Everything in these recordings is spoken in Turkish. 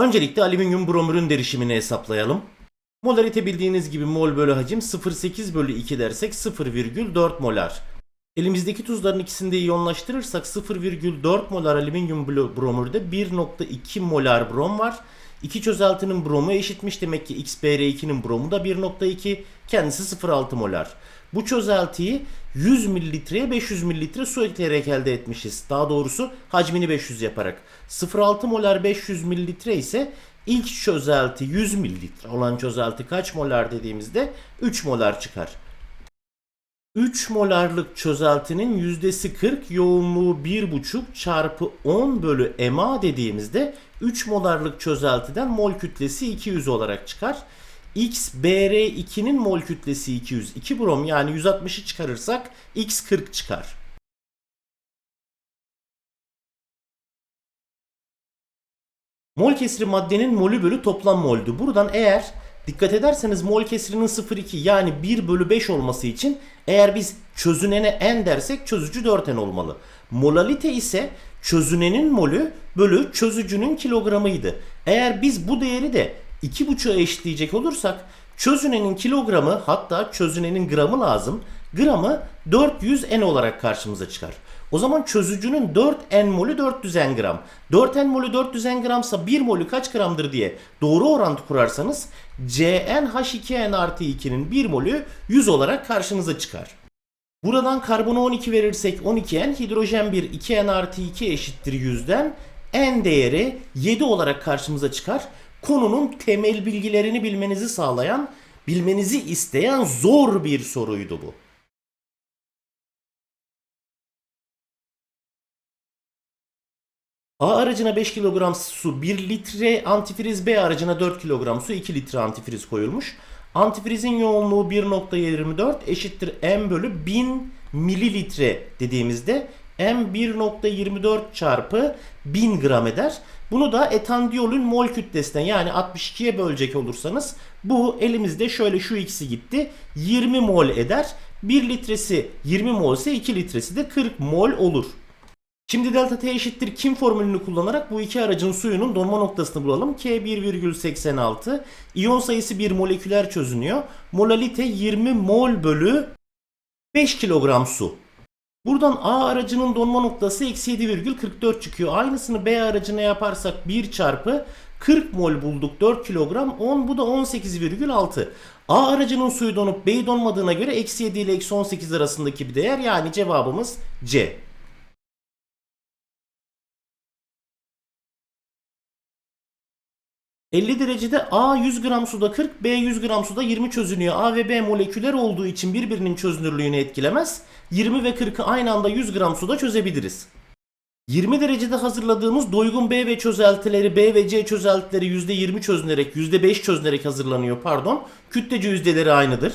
Öncelikle alüminyum bromürün derişimini hesaplayalım. Molarite bildiğiniz gibi mol bölü hacim 0,8 bölü 2 dersek 0,4 molar. Elimizdeki tuzların ikisini de iyonlaştırırsak 0,4 molar alüminyum bromürde 1,2 molar brom var. İki çözeltinin bromu eşitmiş demek ki XBR2'nin bromu da 1,2 kendisi 0,6 molar. Bu çözeltiyi 100 mililitreye 500 mililitre su ekleyerek elde etmişiz. Daha doğrusu hacmini 500 yaparak. 0,6 molar 500 mililitre ise ilk çözelti 100 mililitre olan çözelti kaç molar dediğimizde 3 molar çıkar. 3 molarlık çözeltinin yüzdesi 40 yoğunluğu 1,5 çarpı 10 bölü MA dediğimizde 3 molarlık çözeltiden mol kütlesi 200 olarak çıkar. XBR2'nin mol kütlesi 200. 2 brom yani 160'ı çıkarırsak X40 çıkar. Mol kesiri maddenin molü bölü toplam moldü. Buradan eğer dikkat ederseniz mol kesirinin 0,2 yani 1 bölü 5 olması için eğer biz çözünene n dersek çözücü 4n olmalı. Molalite ise çözünenin molü bölü çözücünün kilogramıydı. Eğer biz bu değeri de 2,5'a eşitleyecek olursak çözünenin kilogramı hatta çözünenin gramı lazım. Gramı 400 n olarak karşımıza çıkar. O zaman çözücünün 4 n molü 400 n gram. 4 n molü 400 n gramsa 1 molü kaç gramdır diye doğru orantı kurarsanız CnH2n artı 2'nin 1 molü 100 olarak karşınıza çıkar. Buradan karbona 12 verirsek 12n, hidrojen 1 2n artı 2 eşittir 100'den n değeri 7 olarak karşımıza çıkar. Konunun temel bilgilerini bilmenizi sağlayan, bilmenizi isteyen zor bir soruydu bu. A aracına 5 kilogram su, 1 litre antifriz B aracına 4 kilogram su, 2 litre antifriz koyulmuş. Antifrizin yoğunluğu 1.24 eşittir M bölü 1000 mililitre dediğimizde M 1.24 çarpı 1000 gram eder. Bunu da etandiyolün mol kütlesinden yani 62'ye bölecek olursanız bu elimizde şöyle şu ikisi gitti 20 mol eder. 1 litresi 20 mol ise 2 litresi de 40 mol olur. Şimdi delta T eşittir kim formülünü kullanarak bu iki aracın suyunun donma noktasını bulalım. K 1,86 iyon sayısı 1 moleküler çözünüyor. Molalite 20 mol bölü 5 kilogram su. Buradan A aracının donma noktası eksi 7,44 çıkıyor. Aynısını B aracına yaparsak 1 çarpı 40 mol bulduk 4 kilogram 10 bu da 18,6. A aracının suyu donup B'yi donmadığına göre eksi 7 ile eksi 18 arasındaki bir değer yani cevabımız C. ...50 derecede A 100 gram suda 40, B 100 gram suda 20 çözünüyor. A ve B moleküler olduğu için birbirinin çözünürlüğünü etkilemez. 20 ve 40'ı aynı anda 100 gram suda çözebiliriz. 20 derecede hazırladığımız doygun B ve çözeltileri B ve C çözeltileri %20 çözünerek %5 çözünerek hazırlanıyor pardon. Kütlece yüzdeleri aynıdır.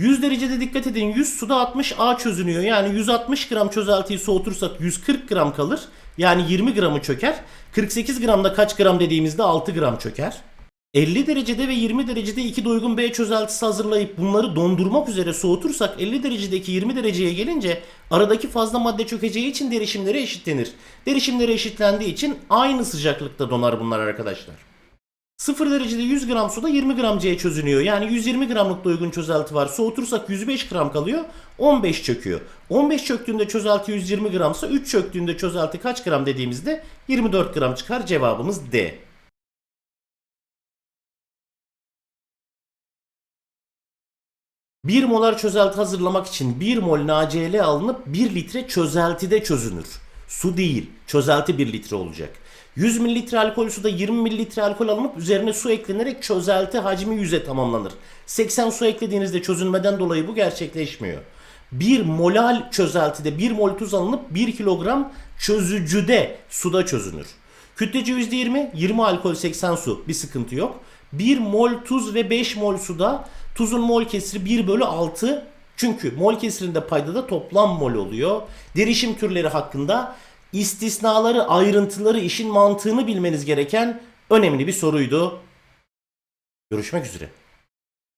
100 derecede dikkat edin 100 suda 60 A çözünüyor. Yani 160 gram çözeltiyi soğutursak 140 gram kalır. Yani 20 gramı çöker. 48 gramda kaç gram dediğimizde 6 gram çöker. 50 derecede ve 20 derecede iki doygun B çözeltisi hazırlayıp bunları dondurmak üzere soğutursak 50 derecedeki 20 dereceye gelince aradaki fazla madde çökeceği için derişimleri eşitlenir. Derişimleri eşitlendiği için aynı sıcaklıkta donar bunlar arkadaşlar. 0 derecede 100 gram suda 20 gram C çözünüyor. Yani 120 gramlık doygun çözelti var. Soğutursak 105 gram kalıyor. 15 çöküyor. 15 çöktüğünde çözelti 120 gramsa 3 çöktüğünde çözelti kaç gram dediğimizde 24 gram çıkar. Cevabımız D. Bir molar çözelti hazırlamak için 1 mol NaCl alınıp 1 litre çözeltide çözünür. Su değil, çözelti 1 litre olacak. 100 mililitre alkol suda 20 mililitre alkol alınıp üzerine su eklenerek çözelti hacmi 100'e tamamlanır. 80 su eklediğinizde çözünmeden dolayı bu gerçekleşmiyor. 1 molal çözeltide 1 mol tuz alınıp 1 kilogram çözücüde suda çözünür. Kütlece %20, 20 alkol 80 su bir sıkıntı yok. 1 mol tuz ve 5 mol suda tuzun mol kesiri 1 bölü 6. Çünkü mol kesirinde payda da toplam mol oluyor. Derişim türleri hakkında istisnaları, ayrıntıları, işin mantığını bilmeniz gereken önemli bir soruydu. Görüşmek üzere.